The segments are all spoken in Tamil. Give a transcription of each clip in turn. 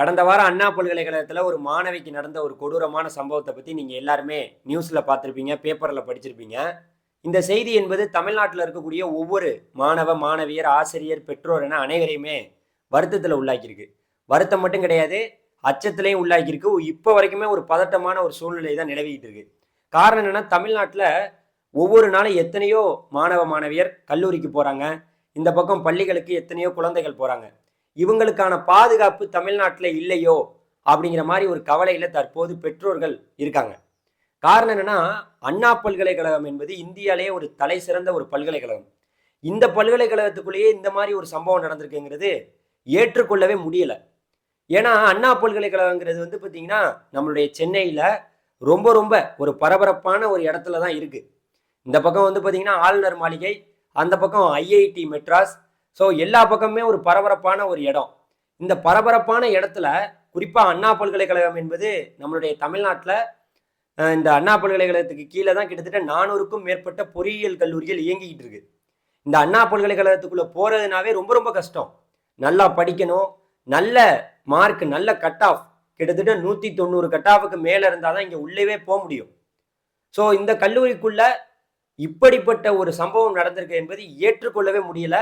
கடந்த வாரம் அண்ணா பல்கலைக்கழகத்தில் ஒரு மாணவிக்கு நடந்த ஒரு கொடூரமான சம்பவத்தை பற்றி நீங்கள் எல்லாருமே நியூஸில் பார்த்துருப்பீங்க பேப்பரில் படிச்சிருப்பீங்க. இந்த செய்தி என்பது தமிழ்நாட்டில் இருக்கக்கூடிய ஒவ்வொரு மாணவ மாணவியர் ஆசிரியர் பெற்றோர் என அனைவரையுமே வருத்தத்தில் உள்ளாக்கியிருக்கு. வருத்தம் மட்டும் கிடையாது அச்சத்திலையும் உள்ளாக்கியிருக்கு. இப்போ வரைக்குமே ஒரு பதட்டமான ஒரு சூழ்நிலை தான் நிலவிக்கிட்டு இருக்கு. காரணம் என்னென்னா தமிழ்நாட்டில் ஒவ்வொரு நாளும் எத்தனையோ மாணவ மாணவியர் கல்லூரிக்கு போகிறாங்க இந்த பக்கம் பள்ளிகளுக்கு எத்தனையோ குழந்தைகள் போகிறாங்க இவங்களுக்கான பாதுகாப்பு தமிழ்நாட்டில் இல்லையோ அப்படிங்கிற மாதிரி ஒரு கவலையில் தற்போது பெற்றோர்கள் இருக்காங்க. காரணம் என்னன்னா அண்ணா பல்கலைக்கழகம் என்பது இந்தியாலேயே ஒரு தலை சிறந்த ஒரு பல்கலைக்கழகம். இந்த பல்கலைக்கழகத்துக்குள்ளேயே இந்த மாதிரி ஒரு சம்பவம் நடந்திருக்குங்கிறது ஏற்றுக்கொள்ளவே முடியலை. ஏன்னா அண்ணா பல்கலைக்கழகங்கிறது வந்து பார்த்தீங்கன்னா நம்மளுடைய சென்னையில் ரொம்ப ரொம்ப ஒரு பரபரப்பான ஒரு இடத்துல தான் இருக்குது இந்த பக்கம் வந்து பார்த்தீங்கன்னா ஆளுநர் மாளிகை அந்த பக்கம் ஐஐடி மெட்ராஸ் ஸோ எல்லா பக்கமுமே ஒரு பரபரப்பான ஒரு இடம். இந்த பரபரப்பான இடத்துல குறிப்பாக அண்ணா பல்கலைக்கழகம் என்பது நம்மளுடைய தமிழ்நாட்டில் இந்த அண்ணா பல்கலைக்கழகத்துக்கு கீழே தான் கிட்டத்தட்ட நானூறுக்கும் மேற்பட்ட பொறியியல் கல்லூரிகள் இயங்கிக்கிட்டு இருக்கு. இந்த அண்ணா பல்கலைக்கழகத்துக்குள்ளே போகிறதுனாவே ரொம்ப ரொம்ப கஷ்டம். நல்லா படிக்கணும். நல்ல மார்க் நல்ல கட் ஆஃப். கிட்டத்தட்ட நூற்றி தொண்ணூறு கட் ஆஃபுக்கு மேலே இருந்தால் தான் இங்கே உள்ளவே போக முடியும். ஸோ இந்த கல்லூரிக்குள்ள இப்படிப்பட்ட ஒரு சம்பவம் நடந்திருக்கு என்பது ஏற்றுக்கொள்ளவே முடியல.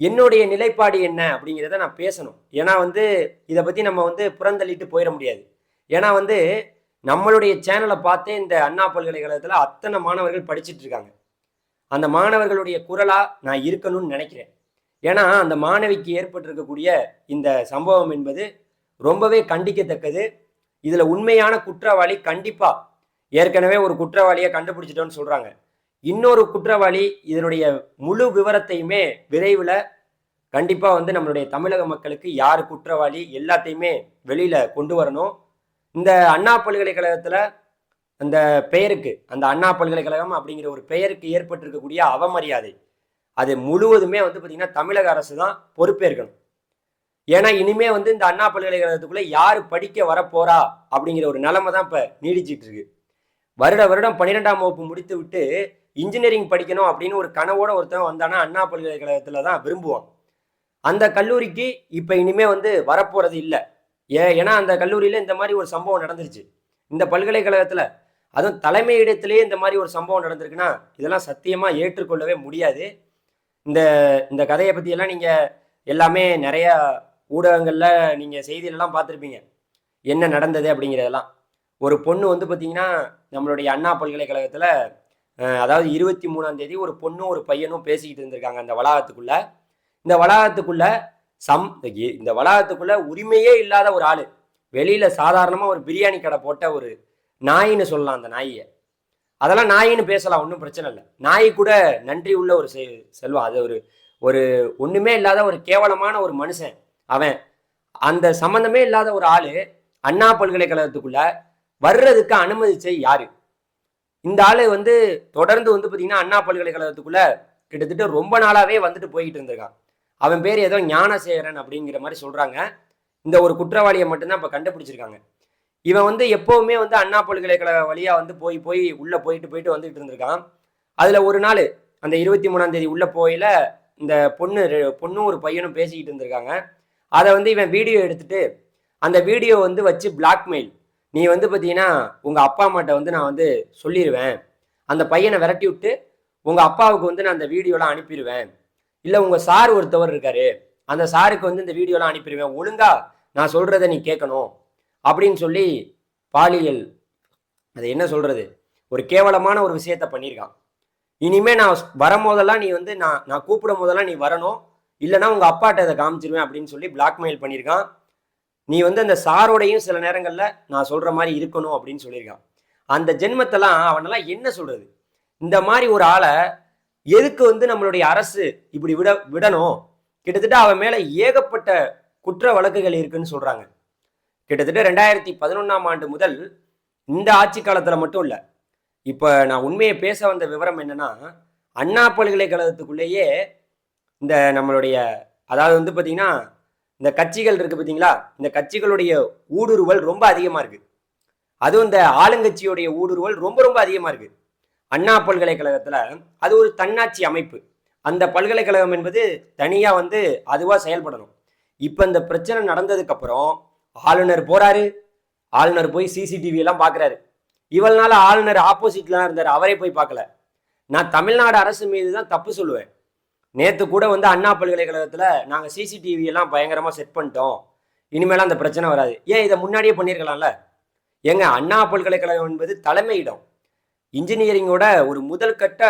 என்னுடைய நிலைப்பாடு என்ன அப்படிங்கிறத நான் பேசணும். ஏன்னா வந்து இதை பற்றி நம்ம வந்து புறந்தள்ளிட்டு போயிட முடியாது. ஏன்னா வந்து நம்மளுடைய சேனலை பார்த்தே இந்த அண்ணா பல்கலைக்கழகத்தில் அத்தனை மாணவர்கள் படிச்சுட்டு இருக்காங்க. அந்த மாணவர்களுடைய குரலாக நான் இருக்கணும்னு நினைக்கிறேன். ஏன்னா அந்த மாணவிக்கு ஏற்பட்டிருக்கக்கூடிய இந்த சம்பவம் என்பது ரொம்பவே கண்டிக்கத்தக்கது. இதில் உண்மையான குற்றவாளி கண்டிப்பாக ஏற்கனவே ஒரு குற்றவாளியை கண்டுபிடிச்சிட்டோன்னு சொல்கிறாங்க இன்னொரு குற்றவாளி இதனுடைய முழு விவரத்தையுமே விரைவில் கண்டிப்பாக வந்து நம்மளுடைய தமிழக மக்களுக்கு யார் குற்றவாளி எல்லாத்தையுமே வெளியில் கொண்டு வரணும். இந்த அண்ணா பல்கலைக்கழகத்தில் அந்த பெயருக்கு அந்த அண்ணா பல்கலைக்கழகம் அப்படிங்கிற ஒரு பெயருக்கு ஏற்பட்டிருக்கக்கூடிய அவமரியாதை அது முழுவதுமே வந்து பார்த்திங்கன்னா தமிழக அரசு தான் பொறுப்பேற்கணும். ஏன்னா இனிமே வந்து இந்த அண்ணா பல்கலைக்கழகத்துக்குள்ளே யார் படிக்க வரப்போறா அப்படிங்கிற ஒரு நிலைமை தான் இப்போ நீடிச்சிட்டு இருக்கு. வருட வருடம் பன்னிரெண்டாம் வகுப்பு முடித்து விட்டு இன்ஜினியரிங் படிக்கணும் அப்படின்னு ஒரு கனவோட ஒருத்தன் வந்தானா அண்ணா பல்கலைக்கழகத்தில் தான் விரும்புவான். அந்த கல்லூரிக்கு இப்போ இனிமே வந்து வரப்போகிறது இல்லை. ஏ ஏன்னா அந்த கல்லூரியில் இந்த மாதிரி ஒரு சம்பவம் நடந்துருச்சு. இந்த பல்கலைக்கழகத்தில் அதுவும் தலைமையிடத்திலேயே இந்த மாதிரி ஒரு சம்பவம் நடந்திருக்குன்னா இதெல்லாம் சத்தியமாக ஏற்றுக்கொள்ளவே முடியாது. இந்த இந்த கதையை பற்றியெல்லாம் நீங்கள் எல்லாமே நிறையா ஊடகங்களில் நீங்கள் செய்தியிலலாம் பார்த்துருப்பீங்க. என்ன நடந்தது அப்படிங்கிறதெல்லாம். ஒரு பொண்ணு வந்து பார்த்தீங்கன்னா நம்மளுடைய அண்ணா பல்கலைக்கழகத்தில் அதாவது இருபத்தி மூணாம் தேதி ஒரு பொண்ணும் ஒரு பையனும் பேசிக்கிட்டு இருந்திருக்காங்க அந்த வளாகத்துக்குள்ள. இந்த வளாகத்துக்குள்ள சம் இந்த வளாகத்துக்குள்ள உரிமையே இல்லாத ஒரு ஆள். வெளியில சாதாரணமா ஒரு பிரியாணி கடை போட்ட ஒரு நாயின்னு சொல்லலாம் அந்த நாயை அதெல்லாம் நாயின்னு பேசலாம் ஒன்றும் பிரச்சனை இல்லை. நாய் கூட நன்றி உள்ள ஒரு செ செல்வம். அது ஒரு ஒரு ஒண்ணுமே இல்லாத ஒரு கேவலமான ஒரு மனுஷன் அவன். அந்த சம்மந்தமே இல்லாத ஒரு ஆள் அண்ணா பல்கலைக்கழகத்துக்குள்ள வர்றதுக்கு அனுமதிச்ச யாரு? இந்த ஆளு வந்து தொடர்ந்து வந்து பார்த்தீங்கன்னா அண்ணா பல்கலைக்கழகத்துக்குள்ள கிட்டத்தட்ட ரொம்ப நாளாவே வந்துட்டு போய்கிட்டு இருந்திருக்கான். அவன் பேர் ஏதோ ஞானசேகரன் அப்படிங்கிற மாதிரி சொல்றாங்க. இந்த ஒரு குற்றவாளியை மட்டும்தான் இப்போ கண்டுபிடிச்சிருக்காங்க. இவன் வந்து எப்பவுமே வந்து அண்ணா பல்கலைக்கழக வழியா வந்து போய் போய் உள்ள போயிட்டு போயிட்டு வந்துட்டு இருந்திருக்கான். அதுல ஒரு நாள் அந்த இருபத்தி மூணாம் தேதி உள்ள போயில இந்த பொண்ணு ரெ- பொண்ணும் ஒரு பையனும் பேசிக்கிட்டு இருந்திருக்காங்க. அதை வந்து இவன் வீடியோ எடுத்துட்டு அந்த வீடியோ வந்து வச்சு பிளாக்மெயில் நீ வந்து பார்த்தீங்கன்னா உங்கள் அப்பா அம்மாட்ட வந்து நான் வந்து சொல்லிடுவேன் அந்த பையனை விரட்டி விட்டு உங்கள் அப்பாவுக்கு வந்து நான் அந்த வீடியோலாம் அனுப்பிடுவேன் இல்லை உங்கள் சார் ஒருத்தவர் இருக்காரு. அந்த சாருக்கு வந்து இந்த வீடியோலாம் அனுப்பிடுவேன் ஒழுங்கா நான் சொல்கிறத நீ கேட்கணும். அப்படின்னு சொல்லி பாலியல் அது என்ன சொல்கிறது ஒரு கேவலமான ஒரு விஷயத்த பண்ணியிருக்கான். இனிமேல் நான் வரும்போதெல்லாம் நீ வந்து நான் நான் கூப்பிடும் போதெல்லாம் நீ வரணும். இல்லைன்னா உங்கள் அப்பாட்ட இதை காமிச்சிருவேன் அப்படின்னு சொல்லி பிளாக்மெயில் பண்ணியிருக்கான். நீ வந்து அந்த சாரோடையும் சில நேரங்களில் நான் சொல்கிற மாதிரி இருக்கணும் அப்படின்னு சொல்லியிருக்கான். அந்த ஜென்மத்தெல்லாம் அவனெல்லாம் என்ன சொல்கிறது இந்த மாதிரி ஒரு ஆளை எதுக்கு வந்து நம்மளுடைய அரசு இப்படி விட விடணும்? கிட்டத்தட்ட அவன் மேலே ஏகப்பட்ட குற்ற வழக்குகள் இருக்குன்னு சொல்கிறாங்க கிட்டத்தட்ட ரெண்டாயிரத்தி பதினொன்றாம் ஆண்டு முதல் இந்த ஆட்சி காலத்தில் மட்டும் இல்லை. இப்போ நான் உண்மையை பேச வந்த விவரம் என்னன்னா அண்ணா பல்கலைக்கழகத்துக்குள்ளேயே இந்த நம்மளுடைய அதாவது வந்து பார்த்திங்கன்னா இந்த கட்சிகள் இருக்கு பார்த்தீங்களா இந்த கட்சிகளுடைய ஊடுருவல் ரொம்ப அதிகமாக இருக்கு. அதுவும் இந்த ஆளுங்கட்சியுடைய ஊடுருவல் ரொம்ப ரொம்ப அதிகமாக இருக்கு. அண்ணா பல்கலைக்கழகத்தில் அது ஒரு தன்னாட்சி அமைப்பு. அந்த பல்கலைக்கழகம் என்பது தனியாக வந்து அதுவாக செயல்படணும். இப்போ இந்த பிரச்சனை நடந்ததுக்கப்புறம் ஆளுநர் போகிறாரு ஆளுநர் போய் சிசிடிவி எல்லாம் பார்க்குறாரு இவள் நாள் ஆளுநர் ஆப்போசிட்லாம் இருந்தார். அவரே போய் பார்க்கல நான் தமிழ்நாடு அரசு மீது தான் தப்பு சொல்லுவேன். நேற்று கூட வந்து அண்ணா பல்கலைக்கழகத்தில் நாங்கள் சிசிடிவி எல்லாம் பயங்கரமாக செட் பண்ணிட்டோம். இனிமேலாம் அந்த பிரச்சனை வராது. ஏன் இதை முன்னாடியே பண்ணியிருக்கலாம்ல ஏங்க அண்ணா பல்கலைக்கழகம் என்பது தலைமையிடம் இன்ஜினியரிங்கோட ஒரு முதல் கட்ட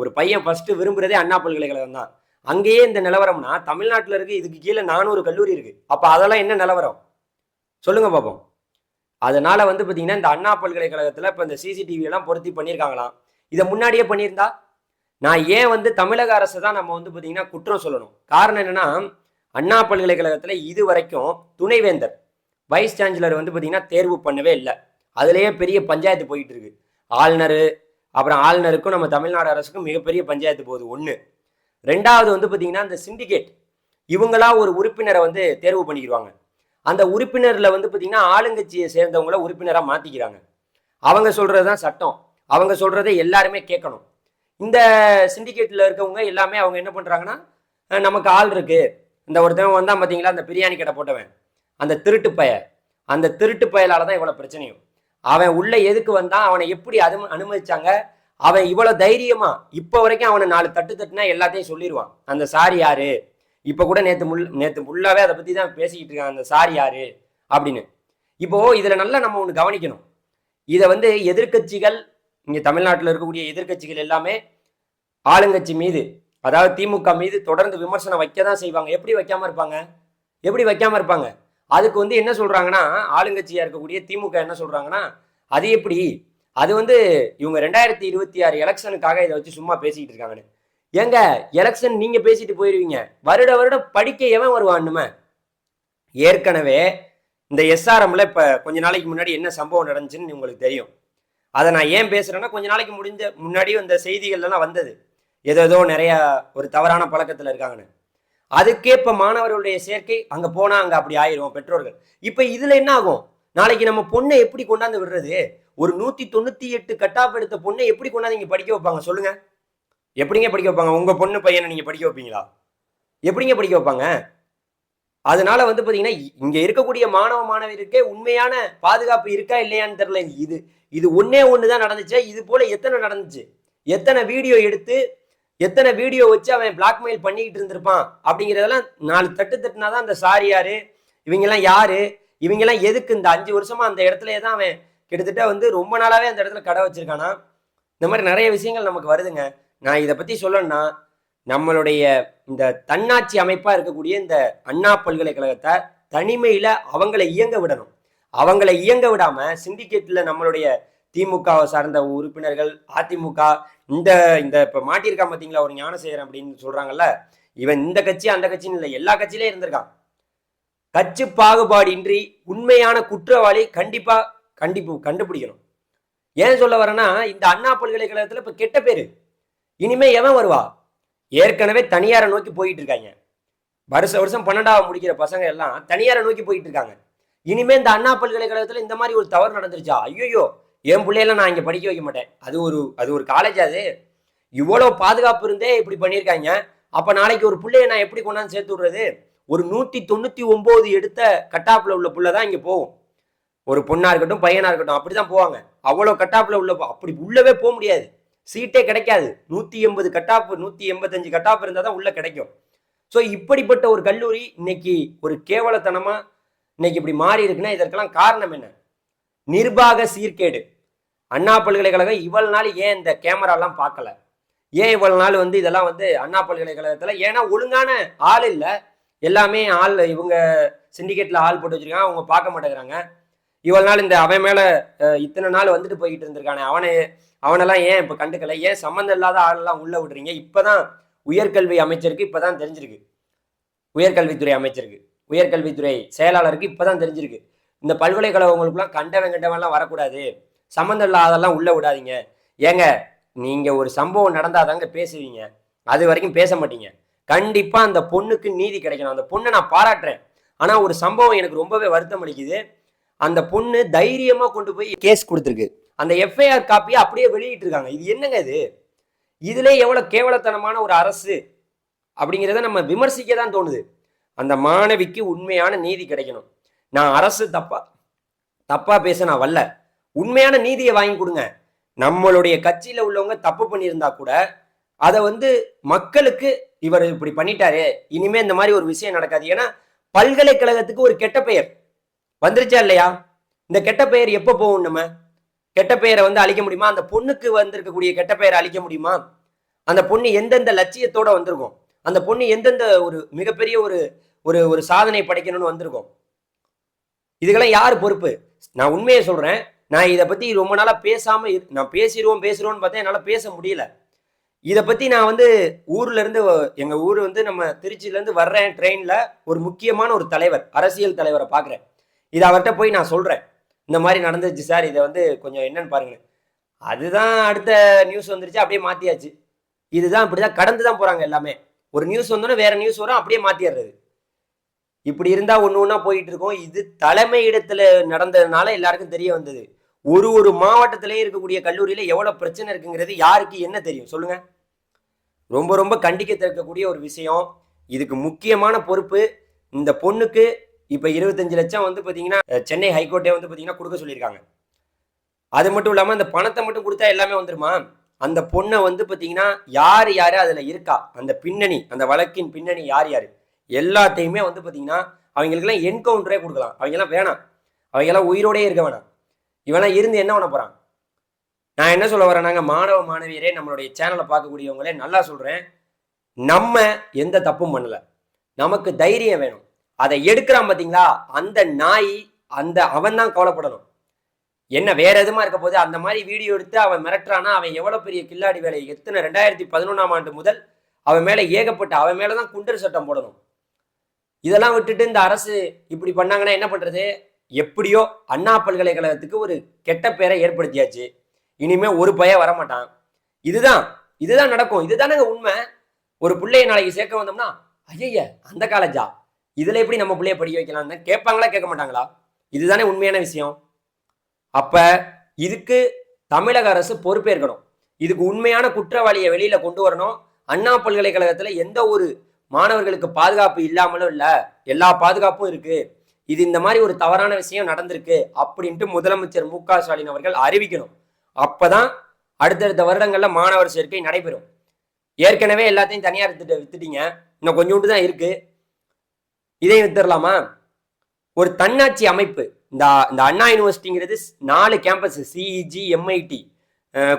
ஒரு பையன் ஃபஸ்ட்டு விரும்புறதே அண்ணா பல்கலைக்கழகம் தான். அங்கேயே இந்த நிலவரம்னா தமிழ்நாட்டில் இருக்குது இதுக்கு கீழே நானூறு கல்லூரி இருக்குது அப்போ அதெல்லாம் என்ன நிலவரம்? சொல்லுங்க பார்ப்போம் அதனால வந்து பார்த்தீங்கன்னா இந்த அண்ணா பல்கலைக்கழகத்தில் இப்போ இந்த சிசிடிவி எல்லாம் பொருத்தி பண்ணியிருக்காங்களாம் இதை முன்னாடியே பண்ணியிருந்தா? நான் ஏன் வந்து தமிழக அரசு தான் நம்ம வந்து பார்த்தீங்கன்னா குற்றம் சொல்லணும்? காரணம் என்னன்னா அண்ணா பல்கலைக்கழகத்தில் இது வரைக்கும் துணைவேந்தர் வைஸ் சான்சலர் வந்து பார்த்தீங்கன்னா தேர்வு பண்ணவே இல்லை. அதுலேயே பெரிய பஞ்சாயத்து போயிட்டு இருக்கு. ஆளுநர் அப்புறம் ஆளுநருக்கும் நம்ம தமிழ்நாடு அரசுக்கும் மிகப்பெரிய பஞ்சாயத்து போகுது ஒன்று ரெண்டாவது வந்து பார்த்தீங்கன்னா இந்த சிண்டிகேட் இவங்களா ஒரு உறுப்பினரை வந்து தேர்வு பண்ணிக்கிடுவாங்க. அந்த உறுப்பினரில் வந்து பார்த்தீங்கன்னா ஆளுங்கட்சியை சேர்ந்தவங்கள உறுப்பினராக மாற்றிக்கிறாங்க அவங்க சொல்கிறது தான் சட்டம். அவங்க சொல்கிறத எல்லாருமே கேட்கணும். இந்த சிண்டிகேட்டில் இருக்கவங்க எல்லாமே அவங்க என்ன பண்ணுறாங்கன்னா நமக்கு ஆள் இருக்குது இந்த ஒருத்தவன் வந்தான் பார்த்தீங்களா அந்த பிரியாணி கடை போட்டவன். அந்த திருட்டு பய. அந்த திருட்டு பயலால் தான் இவ்வளோ பிரச்சனையும். அவன் உள்ளே எதுக்கு வந்தான்? அவனை எப்படி அது அனுமதிச்சாங்க? அவன் இவ்வளோ தைரியமாக இப்போ வரைக்கும் அவனை நாலு தட்டு தட்டுனா எல்லாத்தையும் சொல்லிடுவான் அந்த சாரி யாரு? இப்போ கூட நேற்று முள் நேற்று ஃபுல்லாவே அதை பற்றி தான் பேசிக்கிட்டு இருக்கான். அந்த சாரி யாரு? அப்படின்னு. இப்போது இதில் நல்லா நம்ம ஒன்று கவனிக்கணும். இதை வந்து எதிர்க்கட்சிகள் இங்கே தமிழ்நாட்டில் இருக்கக்கூடிய எதிர்க்கட்சிகள் எல்லாமே ஆளுங்கட்சி மீது அதாவது திமுக மீது தொடர்ந்து விமர்சனம் வைக்க தான் செய்வாங்க. எப்படி வைக்காம இருப்பாங்க? எப்படி வைக்காம இருப்பாங்க? அதுக்கு வந்து என்ன சொல்றாங்கன்னா ஆளுங்கட்சியா இருக்கக்கூடிய திமுக என்ன சொல்றாங்கன்னா அது எப்படி? அது வந்து இவங்க ரெண்டாயிரத்தி இருபத்தி ஆறு எலெக்ஷனுக்காக இதை வச்சு சும்மா பேசிக்கிட்டு இருக்காங்கன்னு. ஏங்க எலெக்ஷன் நீங்க பேசிட்டு போயிருவீங்க. வருட வருடம் படிக்க எவன் வருவான்னுமே? ஏற்கனவே இந்த எஸ்ஆர்எம்ல இப்ப கொஞ்ச நாளைக்கு முன்னாடி என்ன சம்பவம் நடந்துச்சுன்னு உங்களுக்கு தெரியும். அதை நான் ஏன் பேசுகிறேன்னா கொஞ்ச நாளைக்கு முடிஞ்ச முன்னாடி இந்த செய்திகள்லாம் வந்தது. ஏதோ ஏதோ ஒரு தவறான பழக்கத்தில் இருக்காங்கன்னு. அதுக்கே இப்போ மாணவர்களுடைய சேர்க்கை அங்கே போனால் அங்கே அப்படி ஆயிரும் பெற்றோர்கள். இப்போ இதில் என்ன ஆகும்? நாளைக்கு நம்ம பொண்ணை எப்படி கொண்டாந்து விடுறது? ஒரு நூற்றி தொண்ணூற்றி எட்டு கட்டாப் எடுத்த பொண்ணை எப்படி கொண்டாந்து இங்கே படிக்க வைப்பாங்க? சொல்லுங்கள் எப்படிங்க படிக்க வைப்பாங்க? உங்கள் பொண்ணு பையனை நீங்கள் படிக்க வைப்பீங்களா? எப்படிங்க படிக்க வைப்பாங்க? அதனால வந்து பாத்தீங்கன்னா இங்கே இங்க இருக்கக்கூடிய மாணவ மாணவியருக்கே உண்மையான பாதுகாப்பு இருக்கா இல்லையான்னு தெரியல. இது இது ஒன்னே ஒன்று தான் நடந்துச்சு. இது போல எத்தனை நடந்துச்சு? எத்தனை வீடியோ எடுத்து எத்தனை வீடியோ வச்சு அவன் பிளாக்மெயில் பண்ணிக்கிட்டு இருந்திருப்பான்? அப்படிங்கிறதெல்லாம் நாலு தட்டு தட்டுனா தான் அந்த சாரி யாரு? இவங்கெல்லாம் யாரு? இவங்கெல்லாம் எதுக்கு இந்த அஞ்சு வருஷமா அந்த இடத்துலயே தான் அவன் கிட்டத்தட்ட வந்து ரொம்ப நாளாவே அந்த இடத்துல கடை வச்சிருக்கானா? இந்த மாதிரி நிறைய விஷயங்கள் நமக்கு வருதுங்க. நான் இதை பத்தி சொல்லணும்னா நம்மளுடைய இந்த தன்னாட்சி அமைப்பாக இருக்கக்கூடிய இந்த அண்ணா பல்கலைக்கழகத்தை தனிமையில் அவங்களை இயங்க விடணும். அவங்களை இயங்க விடாமல் சிண்டிகேட்டில் நம்மளுடைய திமுகவை சார்ந்த உறுப்பினர்கள் அதிமுக இந்த இந்த இப்போ மாட்டியிருக்கான் பார்த்தீங்களா ஒரு ஞானசேகரன் அப்படின்னு சொல்கிறாங்கல்ல இவன் இந்த கட்சி அந்த கட்சின்னு இல்லை எல்லா கட்சியிலே இருந்திருக்கான். கட்சி பாகுபாடின்றி உண்மையான குற்றவாளி கண்டிப்பா கண்டிப்பு கண்டுபிடிக்கணும். ஏன் சொல்ல வரேன்னா இந்த அண்ணா பல்கலைக்கழகத்துல இப்ப கெட்ட பேரு. இனிமே எவன் வருவா? ஏற்கனவே தனியாரை நோக்கி போயிட்டு இருக்காங்க. வருஷ வருஷம் பன்னெண்டாவது முடிக்கிற பசங்க எல்லாம் தனியாரை நோக்கி போயிட்டு இருக்காங்க. இனிமே இந்த அண்ணா பல்கலைக்கழகத்துல இந்த மாதிரி ஒரு தவறு நடந்துருச்சா? ஐயோயோ என் பிள்ளையெல்லாம் நான் இங்க படிக்க வைக்க மாட்டேன். அது ஒரு அது ஒரு காலேஜ் அது. இவ்வளவு பாதுகாப்பு இருந்தே இப்படி பண்ணியிருக்காங்க. அப்ப நாளைக்கு ஒரு பிள்ளைய நான் எப்படி கொண்டாந்து சேர்த்து விடுறது? ஒரு நூத்தி தொண்ணூத்தி ஒன்பது எடுத்த கட்டாப்புல உள்ள பிள்ளை தான் இங்க போகும். ஒரு பொண்ணா இருக்கட்டும் பையனா இருக்கட்டும் அப்படிதான் போவாங்க. அவ்வளவு கட்டாப்புல உள்ள அப்படி உள்ளவே போக முடியாது. சீட்டே கிடைக்காது. நூற்றி எண்பது கட்டாப்பு நூற்றி எண்பத்தஞ்சு கட்டாப்பு இருந்தால் தான் உள்ளே கிடைக்கும். ஸோ இப்படிப்பட்ட ஒரு கல்லூரி இன்னைக்கு ஒரு கேவலத்தனமாக இன்னைக்கு இப்படி மாறி இருக்குன்னா இதற்கெல்லாம் காரணம் என்ன? நிர்வாக சீர்கேடு. அண்ணா பல்கலைக்கழகம் இவ்வளவு நாள் ஏன் இந்த கேமராலாம் பார்க்கல? ஏன் இவ்வளவு நாள் வந்து இதெல்லாம் வந்து அண்ணா பல்கலைக்கழகத்தில் ஏன்னா ஒழுங்கான ஆள் இல்லை. எல்லாமே ஆள் இவங்க சிண்டிகேட்டில் ஆள் போட்டு வச்சிருக்காங்க அவங்க பார்க்க மாட்டேங்கிறாங்க. இவ்வளவு நாள் இந்த அவன் மேலே இத்தனை நாள் வந்துட்டு போய்கிட்டு இருந்திருக்கானே அவனை அவனெல்லாம் ஏன் இப்போ கண்டுக்கல? ஏன் சம்மந்தம் இல்லாத ஆளெல்லாம் உள்ள விடுறீங்க? இப்பதான் உயர்கல்வி அமைச்சருக்கு இப்பதான் தெரிஞ்சிருக்கு. உயர்கல்வித்துறை அமைச்சருக்கு. உயர்கல்வித்துறை செயலாளருக்கு இப்பதான் தெரிஞ்சிருக்கு. இந்த பல்கலைக்கழகங்களுக்குலாம் கண்டவன் கண்டவன்லாம் வரக்கூடாது. சம்மந்தம் இல்லாதெல்லாம் உள்ள விடாதீங்க. ஏங்க நீங்க ஒரு சம்பவம் நடந்தாதாங்க பேசுவீங்க. அது வரைக்கும் பேச மாட்டீங்க. கண்டிப்பா அந்த பொண்ணுக்கு நீதி கிடைக்கணும். அந்த பொண்ணை நான் பாராட்டுறேன். ஆனா ஒரு சம்பவம் எனக்கு ரொம்பவே வருத்தம் அளிக்குது. அந்த பொண்ணு தைரியமா கொண்டு போய் கேஸ் கொடுத்துருக்கு. அந்த எஃப்ஐஆர் காப்பியை அப்படியே வெளியிட்டு இருக்காங்க இது என்னங்க இது? இதுல எவ்வளவு கேவலத்தனமான ஒரு அரசு அப்படிங்கிறத நம்ம விமர்சிக்க தான் தோணுது. அந்த மாணவிக்கு உண்மையான நீதி கிடைக்கணும். நான் அரசு தப்பா தப்பா பேச நான் வரல உண்மையான நீதியை வாங்கி கொடுங்க. நம்மளுடைய கட்சியில உள்ளவங்க தப்பு பண்ணியிருந்தா கூட அதை வந்து மக்களுக்கு இவர் இப்படி பண்ணிட்டாரு இனிமே இந்த மாதிரி ஒரு விஷயம் நடக்காது. ஏன்னா பல்கலைக்கழகத்துக்கு ஒரு கெட்ட பெயர். வந்துருச்சா இல்லையா? இந்த கெட்ட பெயர் எப்போ போகும் நம்ம? கெட்ட பெயரை வந்து அழிக்க முடியுமா? அந்த பொண்ணுக்கு வந்திருக்கக்கூடிய கெட்ட பெயரை அழிக்க முடியுமா? அந்த பொண்ணு எந்தெந்த லட்சியத்தோட வந்திருக்கும்? அந்த பொண்ணு எந்தெந்த ஒரு மிகப்பெரிய ஒரு ஒரு ஒரு சாதனை படைக்கணும்னு வந்திருக்கும்? இதுக்கெல்லாம் யார் பொறுப்பு? நான் உண்மையை சொல்றேன். நான் இதை பத்தி ரொம்ப நாளா பேசாம நான் பேசிடுவோம் பேசுகிறோன்னு பார்த்தா என்னால் பேச முடியல. இதை பத்தி நான் வந்து ஊர்ல இருந்து எங்க ஊர் வந்து நம்ம திருச்சியில இருந்து வர்றேன் ட்ரெயின்ல ஒரு முக்கியமான ஒரு தலைவர் அரசியல் தலைவரை பார்க்குறேன். இதை அவர்கிட்ட போய் நான் சொல்றேன். இந்த மாதிரி நடந்துச்சு சார் இதை வந்து கொஞ்சம் என்னன்னு பாருங்க அதுதான் அடுத்த நியூஸ் வந்துருச்சு அப்படியே மாத்தியாச்சு. இதுதான் இப்படிதான் கடந்து தான் போறாங்க எல்லாமே. ஒரு நியூஸ் வந்தோன்னே வேற நியூஸ் வரும் அப்படியே மாத்திடுறது. இப்படி இருந்தா ஒன்று ஒன்றா போயிட்டு இருக்கோம். இது தலைமை இடத்துல நடந்ததுனால எல்லாருக்கும் தெரிய வந்தது. ஒரு ஒரு மாவட்டத்திலையும் இருக்கக்கூடிய கல்லூரியில எவ்வளோ பிரச்சனை இருக்குங்கிறது யாருக்கு என்ன தெரியும்? சொல்லுங்க. ரொம்ப ரொம்ப கண்டிக்கத்தக்கக்கூடிய ஒரு விஷயம். இதுக்கு முக்கியமான பொறுப்பு. இந்த பொண்ணுக்கு இப்போ இருபத்தஞ்சு லட்சம் வந்து பார்த்தீங்கன்னா சென்னை ஹைகோர்ட்டே வந்து பார்த்தீங்கன்னா கொடுக்க சொல்லியிருக்காங்க. அது மட்டும் இல்லாமல் அந்த பணத்தை மட்டும் கொடுத்தா எல்லாமே வந்துருமா? அந்த பொண்ணை வந்து பார்த்தீங்கன்னா யார் யார் அதில் இருக்கா? அந்த பின்னணி அந்த வழக்கின் பின்னணி யார் யார்? எல்லாத்தையுமே வந்து பார்த்தீங்கன்னா அவங்களுக்கெல்லாம் என்கவுண்டரே கொடுக்கலாம். அவங்கெல்லாம் வேணாம். அவங்கெல்லாம் உயிரோடே இருக்க வேணாம். இவெல்லாம் இருந்து என்ன பண்ண போகிறான் நான் என்ன சொல்ல வரேன் நாங்கள் மாணவ மாணவியரே நம்மளுடைய சேனலை பார்க்கக்கூடியவங்களே நல்லா சொல்கிறேன் நம்ம எந்த தப்பும் பண்ணல. நமக்கு தைரியம் வேணும். அதை எடுக்கிறான் பார்த்தீங்களா அந்த நாய் அந்த அவன் தான் கவலைப்படணும். என்ன வேற எதுமா இருக்க போது அந்த மாதிரி வீடியோ எடுத்து அவன் மிரட்டுறானா? அவன் எவ்வளவு பெரிய கில்லாடி வேலை? எத்தனை? ரெண்டாயிரத்தி பதினொன்றாம் ஆண்டு முதல் அவன் மேல ஏகப்பட்ட அவன் மேலதான் குண்டர் சட்டம் போடணும். இதெல்லாம் விட்டுட்டு இந்த அரசு இப்படி பண்ணாங்கன்னா என்ன பண்றது? எப்படியோ அண்ணா பல்கலைக்கழகத்துக்கு ஒரு கெட்ட பேரை ஏற்படுத்தியாச்சு. இனிமே ஒரு பையன் வரமாட்டான். இதுதான் இதுதான் நடக்கும். இதுதானங்க உண்மை. ஒரு பிள்ளைய நாளைக்கு சேர்க்க வந்தோம்னா ஐயய்ய அந்த காலேஜா? இதில் எப்படி நம்ம பிள்ளைய படிக்க வைக்கலாம்னு கேட்பாங்களா கேட்க மாட்டாங்களா? இதுதானே உண்மையான விஷயம். அப்போ இதுக்கு தமிழக அரசு பொறுப்பேற்கணும். இதுக்கு உண்மையான குற்றவாளியை வெளியில் கொண்டு வரணும். அண்ணா பல்கலைக்கழகத்தில் எந்த ஒரு மாணவர்களுக்கு பாதுகாப்பு இல்லாமலும் இல்லை. எல்லா பாதுகாப்பும் இருக்குது இது இந்த மாதிரி ஒரு தவறான விஷயம் நடந்திருக்கு அப்படின்ட்டு முதலமைச்சர் மு க ஸ்டாலின் அவர்கள் அறிவிக்கணும். அப்பதான் அடுத்தடுத்த வருடங்கள்ல மாணவர் சேர்க்கை நடைபெறும். ஏற்கனவே எல்லாத்தையும் தனியார் வித்துட்டு வித்துட்டீங்க. இன்னும் கொஞ்சோண்டு தான் இருக்கு. இதை வித்துடலாமா ஒரு தன்னாட்சி அமைப்பு இந்த இந்த அண்ணா யூனிவர்சிட்டிங்கிறது நாலு கேம்பஸ் சிஇஜி எம்ஐடி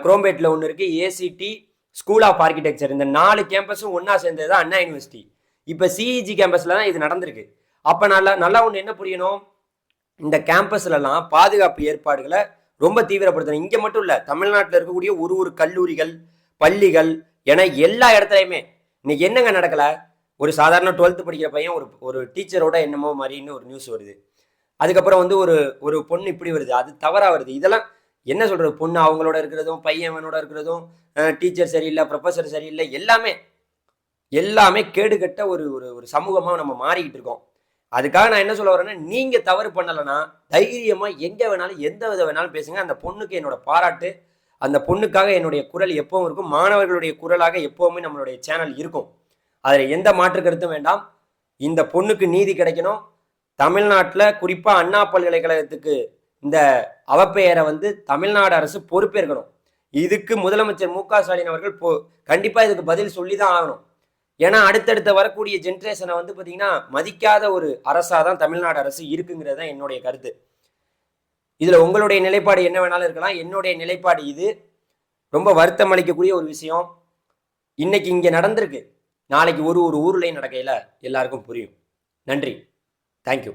குரோம்பேட்டில் ஒன்று இருக்குது ஏசிடி ஸ்கூல் ஆஃப் ஆர்கிடெக்சர் இந்த நாலு கேம்பஸும் ஒன்றா சேர்ந்தது தான் அண்ணா யூனிவர்சிட்டி. இப்போ சிஇஜி கேம்பஸில் தான் இது நடந்திருக்கு. அப்போ நல்லா நல்லா ஒன்று என்ன புரியணும்? இந்த கேம்பஸ்லலாம் பாதுகாப்பு ஏற்பாடுகளை ரொம்ப தீவிரப்படுத்தணும். இங்கே மட்டும் இல்லை தமிழ்நாட்டில் இருக்கக்கூடிய ஒரு ஒரு கல்லூரிகள் பள்ளிகள் என எல்லா இடத்துலையுமே. இன்னைக்கு என்னங்க நடக்கல? ஒரு சாதாரண டுவெல்த்து படிக்கிற பையன் ஒரு ஒரு டீச்சரோட என்னமோ மாதிரின்னு ஒரு நியூஸ் வருது. அதுக்கப்புறம் வந்து ஒரு ஒரு பொண்ணு இப்படி வருது. அது தவறாக வருது. இதெல்லாம் என்ன சொல்கிறது பொண்ணு அவங்களோட இருக்கிறதும் பையன்வனோட இருக்கிறதும் டீச்சர் சரியில்லை ப்ரொஃபஸர் சரியில்லை எல்லாமே எல்லாமே கேடுகட்ட ஒரு ஒரு ஒரு சமூகமாக நம்ம மாறிக்கிட்டு இருக்கோம். அதுக்காக நான் என்ன சொல்ல வரேன்னா நீங்கள் தவறு பண்ணலைன்னா தைரியமாக எங்கே வேணாலும் எந்த வித வேணாலும் பேசுங்க. அந்த பொண்ணுக்கு என்னோட பாராட்டு அந்த பொண்ணுக்காக என்னுடைய குரல் எப்பவும் இருக்கும். மாணவர்களுடைய குரலாக எப்போவுமே நம்மளுடைய சேனல் இருக்கும். அதில் எந்த மாற்று கருத்தும் வேண்டாம். இந்த பொண்ணுக்கு நீதி கிடைக்கணும். தமிழ்நாட்டில் குறிப்பாக அண்ணா பல்கலைக்கழகத்துக்கு இந்த அவப்பெயரை வந்து தமிழ்நாடு அரசு பொறுப்பேற்கணும். இதுக்கு முதலமைச்சர் மு க ஸ்டாலின் அவர்கள் பொ கண்டிப்பாக இதுக்கு பதில் சொல்லி தான் ஆகணும். ஏன்னா அடுத்தடுத்த வரக்கூடிய ஜென்ரேஷனை வந்து பார்த்தீங்கன்னா மதிக்காத ஒரு அரசாக தான் தமிழ்நாடு அரசு இருக்குங்கிறது தான் என்னுடைய கருத்து. இதில் உங்களுடைய நிலைப்பாடு என்ன வேணாலும் இருக்கலாம். என்னுடைய நிலைப்பாடு இது. ரொம்ப வருத்தம் அளிக்கக்கூடிய ஒரு விஷயம். இன்னைக்கு இங்கே நடந்திருக்கு. நாளைக்கு ஒரு ஒரு ஊர்லேயும் நடக்கையில் எல்லாருக்கும் புரியும். நன்றி. தேங்க்யூ